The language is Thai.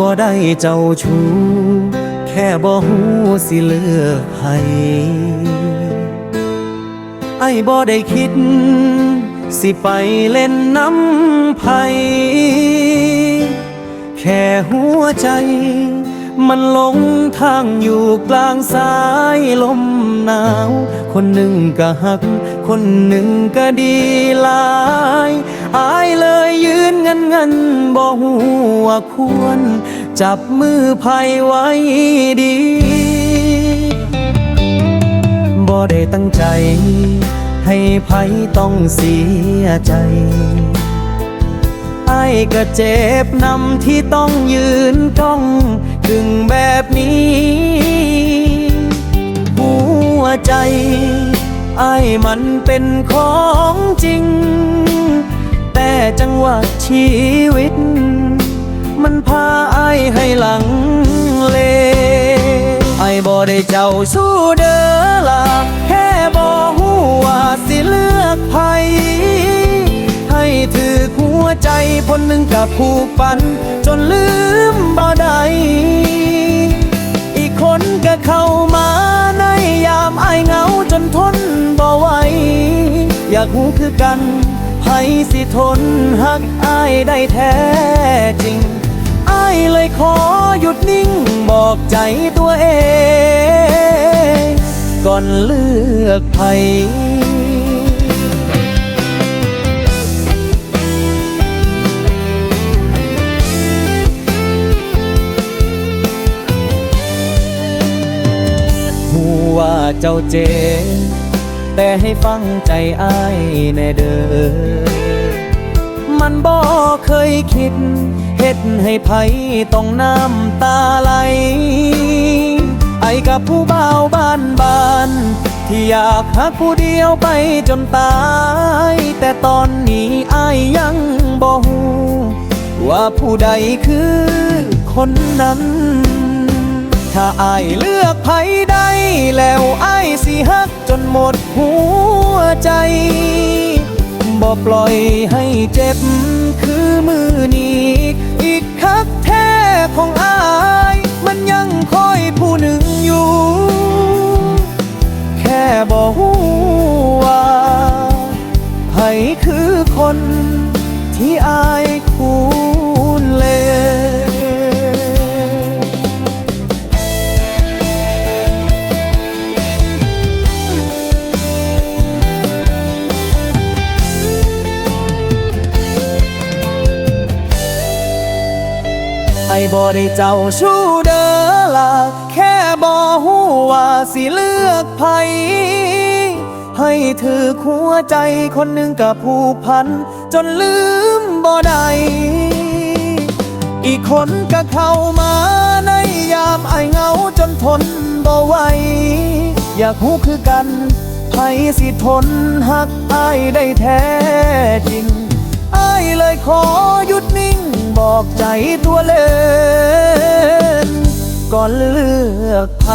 บ่ได้เจ้าชู้แค่บ่ฮู้สิเลือกให้ไอ้บ่ได้คิด สิไปเล่นน้ำไผแค่หัวใจ มันหลงทางอยู่กลางสายลมหนาว คนหนึ่งก็หัก คนหนึ่งก็ดีลา นงันงันบ่หัวาควร จับมือไผไว้ดีบ่ได้ตั้งใจ ให้ไผต้องเสียใจไอ้ก็เจ็บนำที่ต้องยืนก้องกึ่งแบบนี้ หัวใจไอ้มันเป็นของจริง วะชีวิต มันพาไอ้ให้หลังเล ไอ้บ่ได้เจ้าสู้เด้อล่ะแค่บ่ฮู้ว่าสิเลือกไผให้ถือหัวใจคนหนึ่งกับผูกพัน จนลืมบ่ได้อีกคนก็เข้ามาในยามไอ้เหงาจนทนบ่ไหวอยากหูคือกัน ไผสิทนหักอายได้แท้จริงอายเลยขอหยุดนิ่งบอกใจตัวเอง ก่อนเลือกไผว่าเจ้าเจ แต่ให้ฟังใจอ้ายแน่เด้อ มันบ่เคยคิดเฮ็ดให้ไผต้องน้ำตาไหล ไอ้กับผู้บ่าวบ้านบ้าน ที่อยากหาผู้เดียวไปจนตาย แต่ตอนนี้อ้ายยังบ่ฮู้ว่าผู้ใดคือคนนั้น ถ้าอายเลือกไผได้แล้วอายสิฮักจนหมดหัวใจ บ่ปล่อยให้เจ็บคือมือนี้อีกคักแท้ของอาย มันยังคอยผู้หนึ่งอยู่ แค่บอกว่าไผคือคนที่อาย บ่ได้เจ้าชู้เด้อล่ะแค่บ่ฮู้ว่าสิเลือกไผให้ถือหัวใจคนหนึ่งกับผู้พัน จนลืมบ่ได้อีกคนก็เข้ามาในยามไอเงาจนทนบ่ไหวอยากฮู้คือกันไผสิทนหักอายได้แท้จริง เลยขอหยุดนิ่งบอกใจตัวเล่นก่อนเลือกไผ